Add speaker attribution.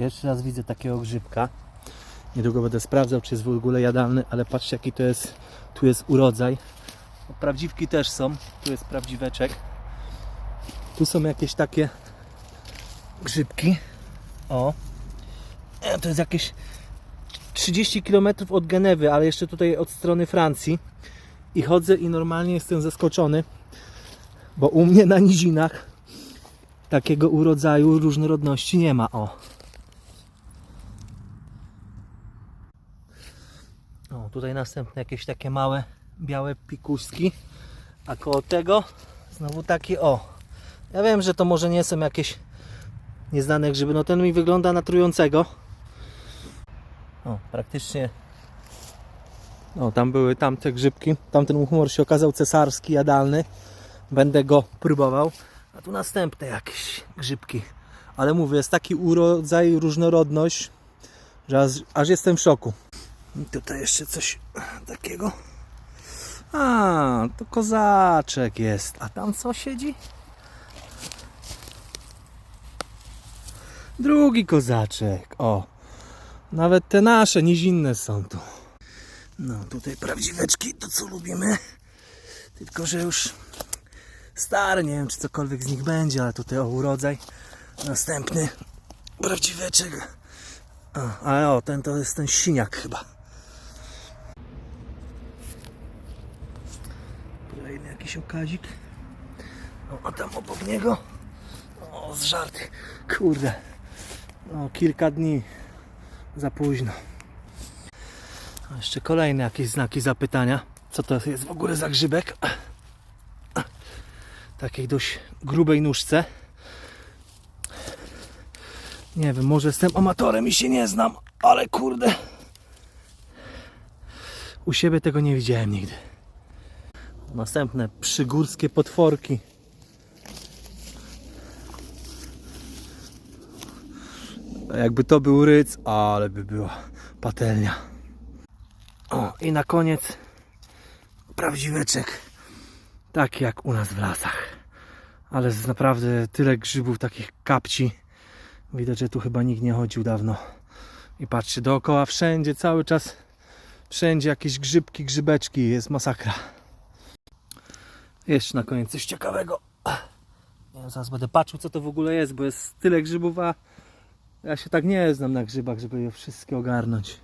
Speaker 1: Pierwszy raz widzę takiego grzybka. Niedługo będę sprawdzał, czy jest w ogóle jadalny, ale patrzcie jaki to jest, tu jest urodzaj. Prawdziwki też są, tu jest prawdziweczek. Tu są jakieś takie grzybki. O, E, to jest jakieś 30 km od Genewy, ale jeszcze tutaj od strony Francji. I chodzę i normalnie jestem zaskoczony, bo u mnie na nizinach takiego urodzaju różnorodności nie ma. O. O, tutaj następne jakieś takie małe białe pikuśki. A koło tego znowu taki o. Ja wiem, że to może nie są jakieś nieznane grzyby. No ten mi wygląda na trującego. O, praktycznie. O, tam były tamte grzybki. Tamten humor się okazał cesarski, jadalny. Będę go próbował. A tu następne jakieś grzybki. Ale mówię, jest taki urodzaj, różnorodność, że aż, aż jestem w szoku. I tutaj jeszcze coś takiego. A, to kozaczek jest. A tam co siedzi? Drugi kozaczek. O, nawet te nasze nizinne są tu. No, tutaj prawdziweczki, to co lubimy. Tylko, że już stare, nie wiem czy cokolwiek z nich będzie, ale tutaj o urodzaj. Następny prawdziweczek. O, ale o, ten to jest ten siniak chyba. Kolejny jakiś okazik. O, a tam obok niego. O, z żarty. Kurde. O, kilka dni za późno. A jeszcze kolejne jakieś znaki zapytania. Co to jest w ogóle za grzybek? Takiej dość grubej nóżce. Nie wiem, może jestem amatorem i się nie znam, ale kurde. U siebie tego nie widziałem nigdy. Następne przygórskie potworki. A Jakby to był ryc, ale by była patelnia. O, i na koniec prawdziweczek. Taki jak u nas w lasach. Ale jest naprawdę tyle grzybów, takich kapci. Widać, że tu chyba nikt nie chodził dawno. I patrzcie, dookoła wszędzie, cały czas wszędzie jakieś grzybki, grzybeczki. Jest masakra. Jeszcze na koniec coś ciekawego. Ja zaraz będę patrzył, co to w ogóle jest, bo jest tyle grzybów, a ja się tak nie znam na grzybach, żeby je wszystkie ogarnąć.